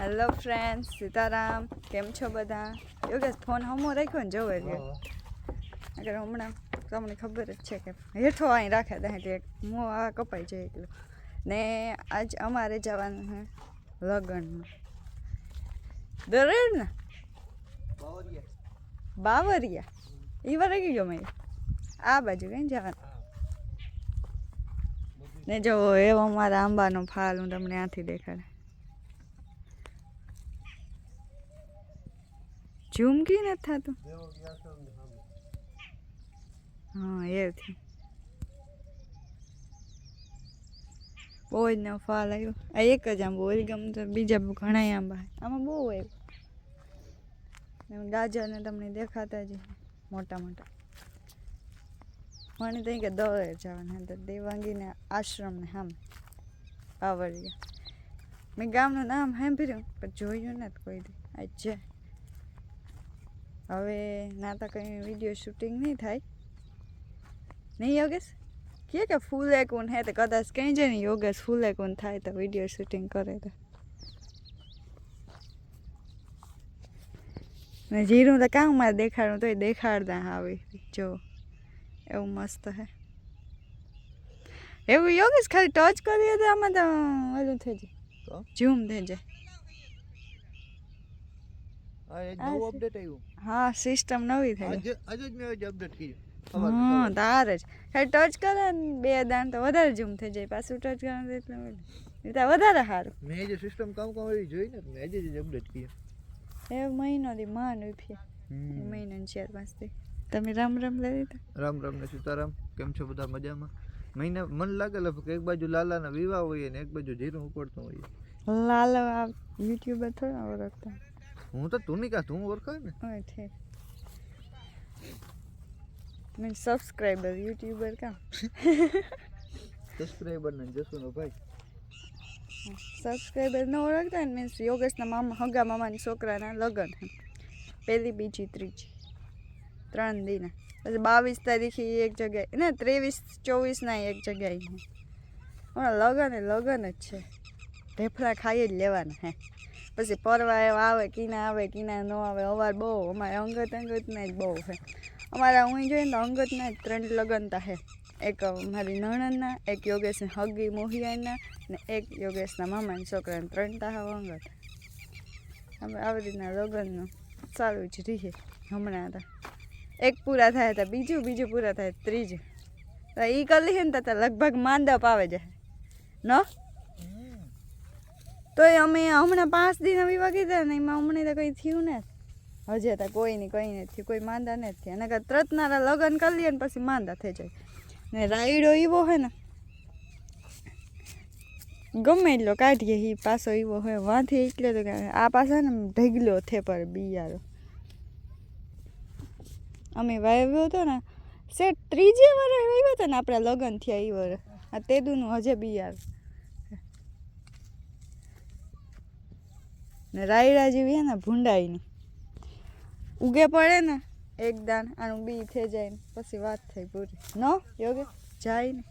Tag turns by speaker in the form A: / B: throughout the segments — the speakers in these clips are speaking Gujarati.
A: હેલો ફ્રેન્ડ્સ સીતારામ કેમ છો બધા? યોગેશ ફોન હમો રાખ્યો ને જોવે છે. અગર હમણાં તમને ખબર જ છે કે હેઠો અહીં રાખે દે એટલે મોં આ કપાઈ જાય એટલું. ને આજ અમારે જવાનું છે લગ્નમાં. દરેડ ને બાવરિયા. એ વાર ગયો મેં આ બાજુ કઈ જવાનું? ને જો એવો અમારા આંબાનો ફાલ હું તમને આથી દેખાડે. ઝુમકી નથી થતું? હા એથી બહુ જ ન ફાલ આવ્યો આ એક જ આંબો ઓલી ગમતો બીજા ઘણા આંબા. આમાં બહુ આવ્યો. ગાજરને તમને દેખાતા જ મોટા મોટા. મને ત્યાં કે દવે જવાના તો દેવાંગીને આશ્રમને આમ આવડ્યા. મેં ગામનું નામ સાંભળ્યું, પણ જોયું નથી કોઈ દી. આજ હવે ના તો કંઈ વીડિયો શૂટિંગ નહીં થાય. નહીં યોગેશ? કે કે ફૂલ એકુન હે તો કદાચ કંઈ જાય ને યોગેશ ફૂલ એકુન થાય તો વીડિયો શૂટિંગ કરે તો. ને જીરું તો કામ મારે દેખાડું તોય દેખાડતા આવી. જો એવું મસ્ત હે. એવું યોગેશ ખાલી ટચ કરીએ તો આમાં તો ઓલું થઈ જાય. ઝૂમ થઈ જાય.
B: નવું અપડેટ આવ્યું
A: હા સિસ્ટમ નવી થઈ
B: આજે આજે જ મેં અપડેટ કર્યું.
A: હા તારે જ. ખાલી ટચ કરે ને બે દાણ તો વધારે ઝૂમ થઈ જાય. પાછું ટચ કરે એટલે વધારે સારું.
B: મેં જે સિસ્ટમ કામ કામ એવી જોઈ ને મેં આજે જ અપડેટ કર્યું.
A: એ મહિનોથી માંડ ઉઠીએ એ મહિનો ને ચાર પાંચથી તમે રામ રામ લઈ લીધા?
B: રામ રામ ને સીતારામ. કેમ છો બધા મજામાં? મહિને મન લાગે લગભગ એક બાજુ લાલાના વિવાહ હોય ને એક બાજુ જીરું ઉપડતું હોય.
A: લાલા યુટ્યુબર થોડા ઓળખતા.
B: હું તો તું નિકા તું ઓળખાય ને.
A: હા ઠીક. મેં સબસ્ક્રાઇબર યુટ્યુબર કા?
B: સબસ્ક્રાઇબર ને જસુનો ભાઈ.
A: સબસ્ક્રાઇબર ન ઓળખતા ને મીન્સ યોગેશના મામા હગા મામાની છોકરાના લગ્ન પહેલી બીજી ત્રીજી. ત્રણ દિન. પછી બાવીસ તારીખે એક જગ્યાએ ને ત્રેવીસ ચોવીસના એક જગ્યાએ હમણાં લગ્ન એ લગ્ન જ છે. ઢેફલા ખાઈ જ લેવાના હે. પછી પરવા એવા આવે કીના આવે કીના ન આવે, અવાર બહુ, અમારે અંગત અંગતના જ બહુ છે. અમારા હું જોઈએ તો અંગતના જ ત્રણ લગનતા છે. એક મારી નણંદના, એક યોગેશની હગી મોહિયાના ને એક યોગેશના મામાના છોકરાને ત્રણ તાહાવ અંગત. અમે આવી રીતના લગ્નનું ચાલુ જ રહીએ હમણાં હતા એક પૂરા થાય હતા બીજું બીજું પૂરા થાય ત્રીજું. એ કરી લઈએ ને તો લગભગ માંદપ આવે જાય. ન? તો એ અમે હમણાં પાંચ દિન વિવા કીધા ને એમાં હમણાં તો કંઈ થયું ને. હજે તો કોઈ નહીં કંઈ નથી કોઈ માંદા નથી થયા. અને ત્રતનારા લગ્ન કરી લઈએ ને પછી માંદા થઈ જાય. ને રાયડો એવો હોય ને. ગમે એટલો કાઢીએ એ પાછો એવો હોય વાંથી એટલે તો આ પાછા ને ઢગલો થે પર બિયારો. અમે વાવ્યો હતો ને સેટ ત્રીજે વર્ષ વાવ્યો હતો ને આપણા લગ્ન થયા એ વર આ તેદુનું હજે બિયાર. ને રાયડા જેવી ને ભૂંડાઈની. ઉગે પડે ને એક દાન આનું બી થઈ જાય ને પછી વાત થઈ પૂરી. ન, યોગે? જાય ને.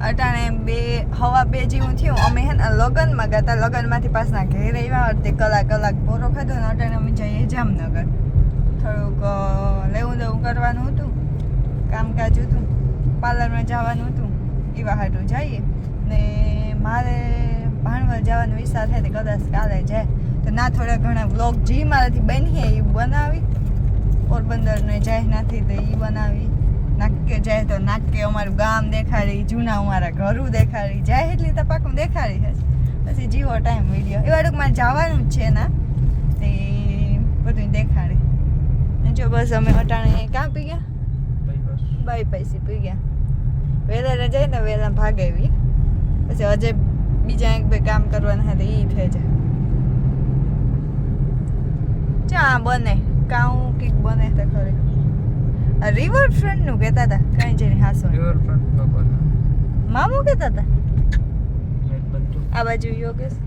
A: અટાણે બે, હવા બે જેવું થયું. અમે હે ને લગ્નમાં ગયા હતા લગ્નમાંથી પાછના ઘેર આવ્યા અડધે કલાક કલાક પોરો ખાધો ને અટાણે અમે જઈએ જામનગર. થોડુંક લેવું દેવું કરવાનું હતું. કામકાજ હતું. પાર્લરમાં જવાનું હતું. એવા હાટું જઈએ. ને મારે ભાણવર જવાનો વિચાર થાય કદાચ કાલે જાય. તો ના થોડા ઘણા બ્લોગ જે મારાથી બની એ બનાવી. પોરબંદરને જાય નાથી તો એ બનાવી. નાક્ય જાય તો નાક્ય અમારું ગામ દેખાડી જૂના અમારા ઘરું દેખાડી. જાય એટલી તો પાકું દેખાડી છે પછી જીવો ટાઈમ વીડિયો એ વાળું મારે જવાનું જ છે ના. તે બધું દેખાડી. ને જો બસ અમે અટાણે ક્યાં પી ગયા? બાઈ પૈસી પી ગયા. વહેલા જાય ને વહેલા ભાગાવી. પછી હજે બીજા એક બે કામ કરવાના હતા એ થઈ જાય. ચા બને? કાઉ કીક બને તો ખરી. રિવર ફ્રન્ટનું કહેતા હતા કઈ જઈને હાસો
B: રિવરફ્રન્ટ બાપા
A: મામુ કહેતા હતા આ બાજુ યોગેશ.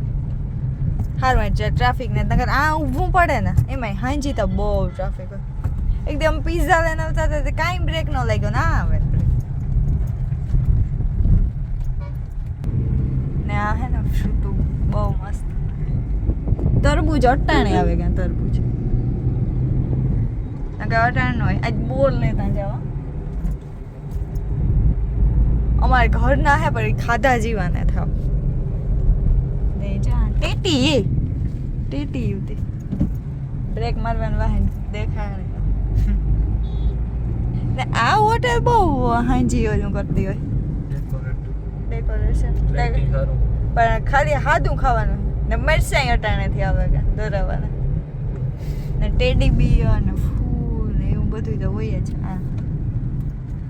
A: હારું જે ટ્રાફિક ને નગર આ ઊભું પડે ને એમાંય હાંજી તો બહુ ટ્રાફિક હોય. એકદમ પીઝા લઈને આવતા હતા કાંઈ બ્રેક ન લાગ્યો ના આવે ને આ હે ને શૂટું બહુ મસ્ત. તરબૂજ અટાણે આવે ક્યાં તરબૂચ ના કે અટાણે હોય. આજ બોર ત્યાં જવા. અમારે ઘર ના હે પણ ખાધા ખાધા જીવાના થાવ ટેટી એ. ટેટી ઉતી બ્રેક મારવાનું વાહન દેખાય નહીં. ને આ હોટેલ બહુ હાંજી ઓલું કરતી હોય. ડેકોરેશન પણ ખાલી હાદું ખાવાનું. ને મરસાઈ અટાણેથી આવે કે દોરાવાના. ને ટેડી બી ને ને એવું બધું તો હોય જ.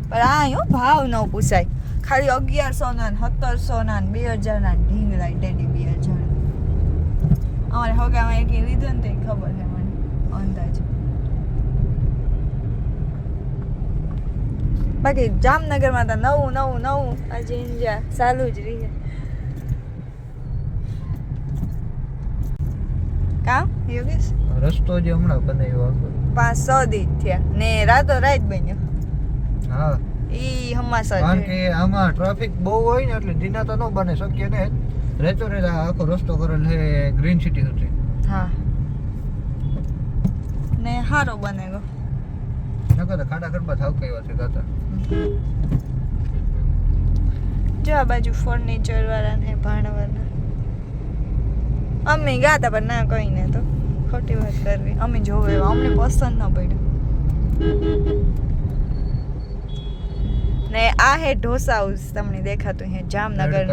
A: પણ આ યો ભાવ ન પૂછાય. ખાલી અગિયારસો ના સત્તરસો ના બે હજાર ના ઢીંગલા ટેડી બે હજાર અમારે હગામાં એક લીધો ને તો ખબર છે મને. અંદાજ. બાકી જામનગરમાં તો નવું નવું નવું. આજે ઇન્ડિયા ચાલુ જ રહે કામ? યોગેશ?
B: રસ્તો જે હમણાં બનાવ્યો આખો.
A: પાંચ સો દી થયા. ને રાતો રાત બન્યો.
B: હા.
A: ઈ હમાસા
B: કારણ કે આમાં ટ્રાફિક બહુ હોય ને એટલે દિના તો ન બને શક્ય ને. રહેતો રહેતા આખો રસ્તો કરેલ છે ગ્રીન સિટી સુધી.
A: હા. ને હારો બનેગો
B: નકર તો ખાડા ખડબા થાવ કઈ વાત ગાતા.
A: જો આ બાજુ ફર્નિચર વાળા ને ભાણવાના. અમે ગાતા પણ ના કઈ ને તો. ખોટી વાત કરવી. અમે જોવે એવા. અમને પસંદ ન પડ્યું ને આ હે ઢોસા હાઉસ તમને દેખાતું હે જામનગર.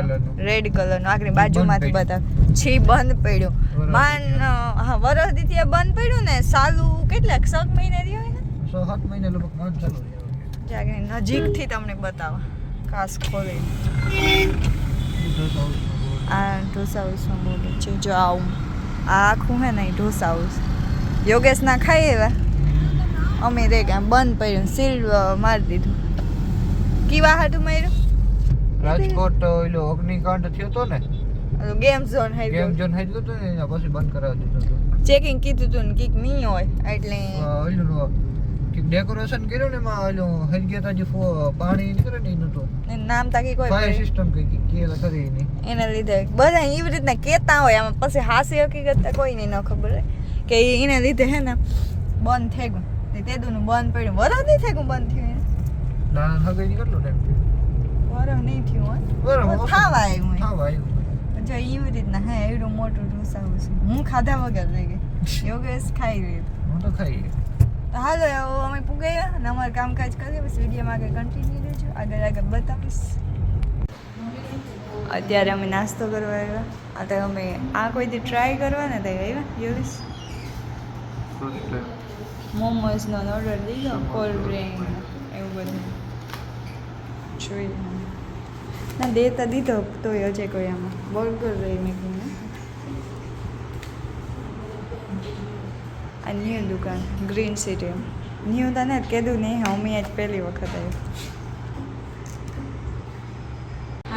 A: રેડ કલરનું આગળ બાજુમાંથી. બતાવ છી બંધ પડ્યું. માન હા વરસ દીથી બંધ પડ્યું ને સાલું કેટલાક સાત મહિને રહ્યો ને
B: સાત મહિને લગભગ બંધ ચાલુ
A: જાગે નજીકથી તમને બતાવા. કાસ ખોલે. આ ઢોસા હાઉસમાં બોલે છે. જો આવું. આ આખું હે ને એ ઢોસા હાઉસ યોગેશ ના ખાઈ એવા અમે રે કાં બંધ પડ્યું સીલ મારી દીધું. કીવા હાટું માર્યું?
B: રાજકોટ ઓલો અગ્નિકાંડ થયો તો ને?
A: ગેમ ઝોન
B: ગેમ ઝોન હાઈ તો ને એના પછી બંધ કરાવી દીધું
A: ચેકિંગ કીધું તું ને કીક નહીં હોય એટલે
B: ઓલું ડેકોરેશન કર્યું ને એમાં ઓલું હરગેતા જે પાણી નીકળે ને એનું તો
A: એનું નામ તાકી કોઈ
B: ફાયર સિસ્ટમ કઈ કે કરી એની.
A: એના લીધે. બધા એવી રીતના કહેતા હોય આમાં પછી હાસી હકીકત તો નહીં ન ખબર કે એને લીધે હે ને બંધ થઈ ગયું. તે તેદુનું બંધ પડ્યું. વરસ નહીં થઈ ગયું બંધ થયું
B: ના હગે કેટલો ટાઈમ
A: વરસ નહીં થયું આવ્યું
B: આવ્યું
A: જો એવી રીતના હે એવડું મોટું ઢોસા છે. હું ખાધા વગર રહી ગઈ. યોગેશ ખાઈ રહ્યું
B: હું તો ખાઈ
A: તો હાલો અમે પુગાયા અને અમારું કામકાજ કરીએ પછી વિડીયોમાં આગળ કન્ટિન્યુ આગળ આગળ બતાવીશ. અત્યારે અમે નાસ્તો કરવા આવ્યા. આ તો અમે આ કોઈથી ટ્રાય કરવાના તો આવ્યા, યોગેશ? મોમોઝનો ઓર્ડર દીધો કોલ્ડ ડ્રિંક એવું બધું. જોઈ ના દેતા દીધો, તોય હજે કોઈ આમાં. બર્ગર રહી મેં કીધું આ ન્યૂ દુકાન ગ્રીન સિટી ન્યૂ તને જ કીધું નહીં, અમે આજ પહેલી વખત આવ્યું.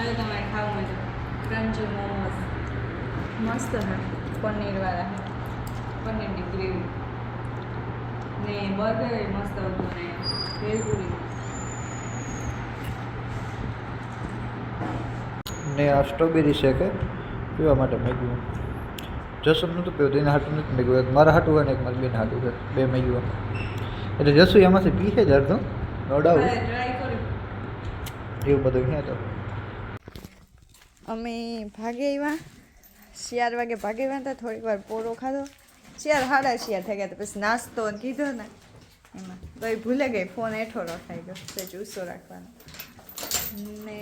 A: હાલો તમારે ખાવું મજા ક્રન્ચી મોમોસ. મસ્ત હે પનીરવાળા પનીરની ગ્રેવી. ને બર્ગર મસ્ત હતું ને ભેલપુરી
B: ને આ સ્ટ્રોબેરી શેક પીવા માટે મેગ્યું. જસમ તો પીવું એને હાટું નથી મેગ્યું. એક મારા હાટું હોય ને એક મારી બેન હાટું છે. બે મેગ્યું એટલે જસુ એમાંથી પીશે જ અડધું? નો ડાઉટ એવું બધું ક્યાં તો?
A: અમે ભાગે આવ્યા શિયાર વાગે ભાગે આવ્યા હતા થોડીક વાર પોરો ખાધો. શિયાર હાડા શિયાર થઈ ગયા તો પછી નાસ્તો કીધો ને. એમાં તો એ ભૂલે ગઈ, ફોન હેઠો રખાઈ ગયો તો જુસ્સો રાખવાનો. ને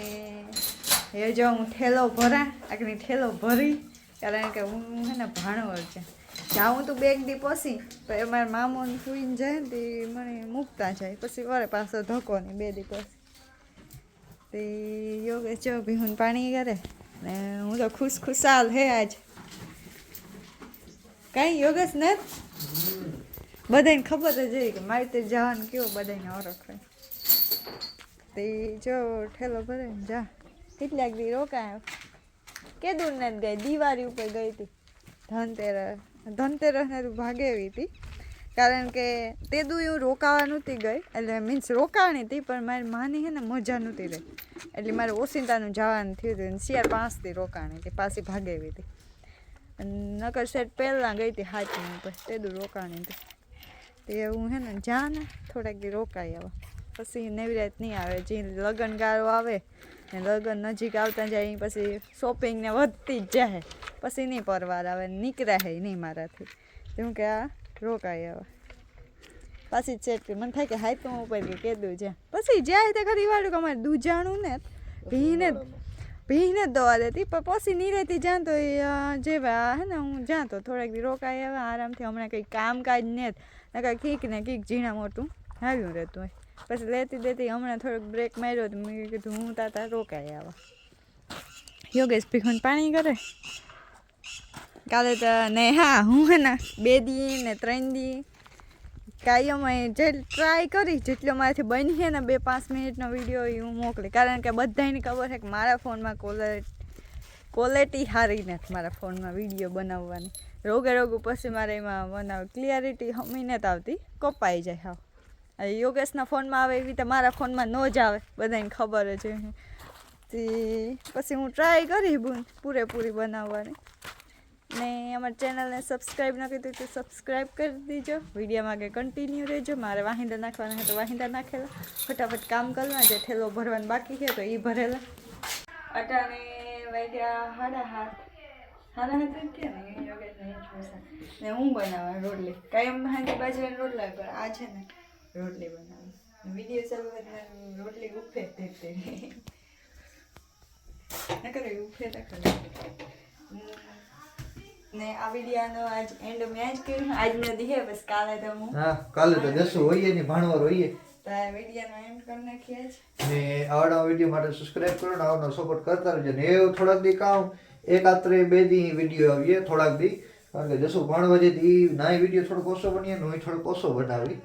A: એ જો હું ઠેલો ભરા આગળ ઠેલો ભરી, કારણ કે હું હે ને ભાણવર છે. જાઉં તો બેગ દી પોસી તો એ મારા મામો સુઈને જાય ને તે મને મૂકતા જાય. પછી વરે પાછો ધક્કો નહીં બે દી પછી તે યોગ, જો ભીહુન પાણી કરે ને હું તો ખુશ ખુશાલ હે આજ. કાંઈ જ ને બધાને ખબર જ હોય કે મારી તે જવાનું કેવો બધાને ઓળખ હોય. તે જો ઠેલો ભરે જા. કેટલાક દી રોકાયો. કે દૂર ને ગઈ દિવાળી ઉપર ગઈ હતી. ધનતેરસ ને ભાગે એવી હતી. કારણ કે તે દુ હું રોકાવા નહોતી ગઈ. એટલે મીન્સ રોકાણી હતી, પણ મારી માની છે ને મજા નહોતી રહી. એટલે મારે ઓસિંતાનું જવાનું થયું હતું. શિયાર પાંચથી રોકાણી હતી, પાછી ભાગે એવી હતી નકર સેટ પહેલાં ગઈ હતી હાથની ઉપર તે દૂર રોકાણી હતી. તે હું હે ને જા ને થોડાક રોકાઈ આવા. પછી નવી રાત નહીં આવે, જે લગ્ન ગાળો આવે, ને લગ્ન નજીક આવતા જાય પછી શોપિંગ ને વધતી જ જાય. પછી નહીં પરવાર આવે નીકળ્યા હે નહીં મારાથી. તેમ કે, આ રોકાઈ આવે પાછી ચેટ મને થાય કે હાય તો હું ઉપર કે દઉં જ્યાં. પછી જાય તે ખરી વાળું કે અમારે દૂજાણું ને ભીને ભીને જ દવા દેતી. પણ પછી નિરેતી જાણ તો એ જેવા હે ને હું જાણ તો થોડાક રોકાઈ આવે આરામથી હમણાં કંઈક કામકાજ ને નકર કીક ને કીક ઝીણા મોટું આવ્યું રહેતું હોય. પછી લેતી દેતી હમણાં થોડોક બ્રેક માર્યો તો મેં કીધું હું તાતા રોકાઈ આવા. યોગેશ ભીખું પાણી કરે? કાલે તો ને હા, હું હે ને બે દી ને ત્રણ દી અમે જે ટ્રાય કરી જેટલો મારાથી બની છે ને બે પાંચ મિનિટનો વીડિયો એ હું મોકલી. કારણ કે બધાને ખબર છે કે મારા ફોનમાં ક્વોલિટી સારી નથી મારા ફોનમાં વીડિયો બનાવવાની. રોગે રોગ પછી મારે એમાં બનાવ ક્લિયરિટી હમી નથી આવતી. કપાઈ જાય, હા. યોગેશના ફોનમાં આવે એવી રીતે મારા ફોનમાં ન જ આવે બધાને ખબર જ પછી હું ટ્રાય કરી પૂરેપૂરી બનાવવાની. ને અમારી ચેનલને સબસ્ક્રાઈબ ન કરી તો સબસ્ક્રાઈબ કરી દીજો. વિડીયોમાં આગળ કન્ટિન્યુ રહેજો. મારે વાહિંદા નાખવાના હોય તો વાહિંદા નાખેલા. ફટાફટ કામ કરવા, જે થેલો ભરવાનું બાકી છે તો એ ભરેલા. અટાણે વાગ્યા હાડા હાથ કે ને હું બનાવવા રોટલી? કાયમ હાજી બાજુ રોટલા પણ આ છે ને રોટલી બનાવી વીડિયો ચાલુ હોય રોટલી ઉફે તે એ ઉફે ના ખરી ને આ વિડિયાનો આજ એન્ડ મેં જ કર્યું. આજનો દી હે બસ કાલે તો હું.
B: હા કાલે તો જશું. હોઈએ ને ભાણવાર હોઈએ.
A: તો આ વિડીયાનો એન્ડ કરી નાખીએ જ
B: ને આવડા વીડિયો માટે સબસ્ક્રાઇબ કરો ને આવનો સપોર્ટ કરતા રહેજો. ને એવું થોડાક દી કામ એકાત્રે બે દી વીડિયો આવીએ થોડાક દી. કારણ કે જશું ભણવા જે દી નાય વીડિયો થોડોક ઓછો બનીએ ને હું થોડોક ઓછો બનાવી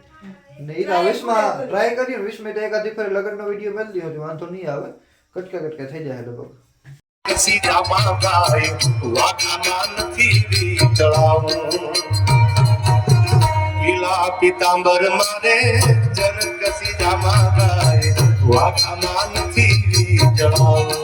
B: ને એ તો વીસમાં ટ્રાય કરીએ ને મિનિટ એકાદી ફરી લગ્નનો વીડિયો મેળવી દીધો વાંધો નહીં આવે. કટકા કટકા થઈ જાય લગભગ.
C: સીધા ગાય વાઘામાં નથી વીતળાવું લીલા પિતાંબર મારે જનક સીધા ગાય વાઘામાં નથી વીતળાવું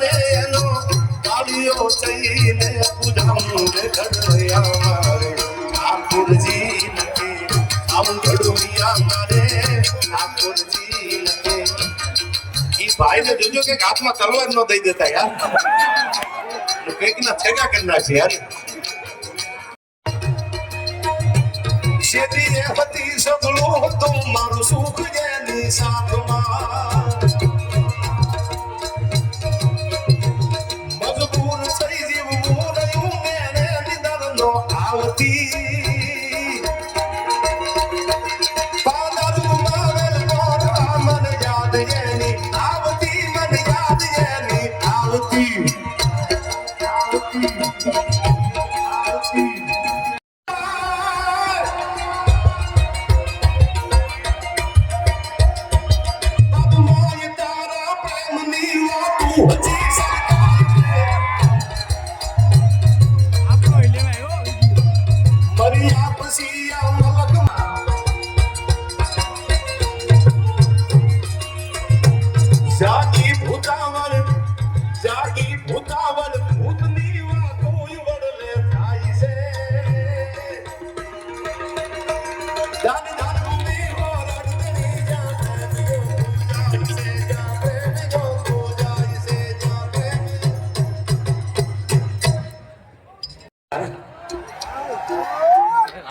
C: માથડમ હાલે થઈને પૂજામ ઘડયા મારે ઠાકોરજી નકે આમ ઘડુયા મારે ઠાકોરજી નકે ઈ ભાઈ જોજો કે હાથમાં તલવાર નો દઈ દેતા યાર. કંઈક ના છેગા કરી નાખે યાર. શેતી એ હતી સગળું હતું, મારું સુખ જેની સાથમાં.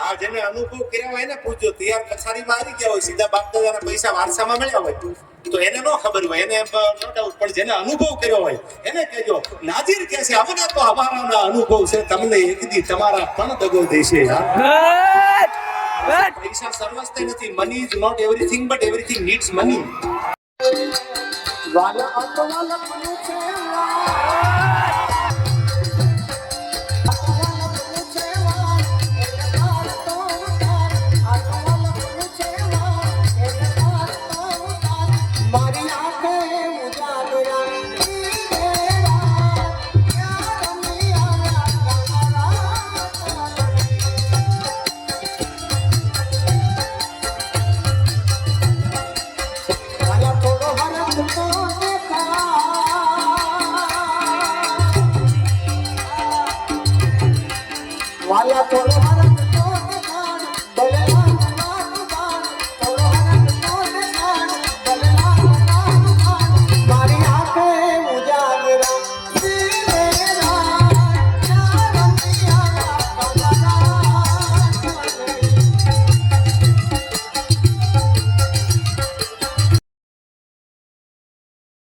C: આ જેને અનુભવ કર્યા હોય ને પૂછજો. તૈયાર પછાડીમાં આવી ગયા હોય સીધા બાપ દાદાના પૈસા વારસામાં મળ્યા હોય. તો એને નો ખબર હોય એને નો ડાઉટ પણ જેને અનુભવ કર્યો હોય એને કહેજો નાજીર કહે છે અમને તો અમારાના અનુભવ છે તમને એક દી તમારા પણ દગો દેશે. પૈસા સર્વસ્થ નથી money is not everything but everything needs money વાલા અપવાલા મનું છે વાલા તો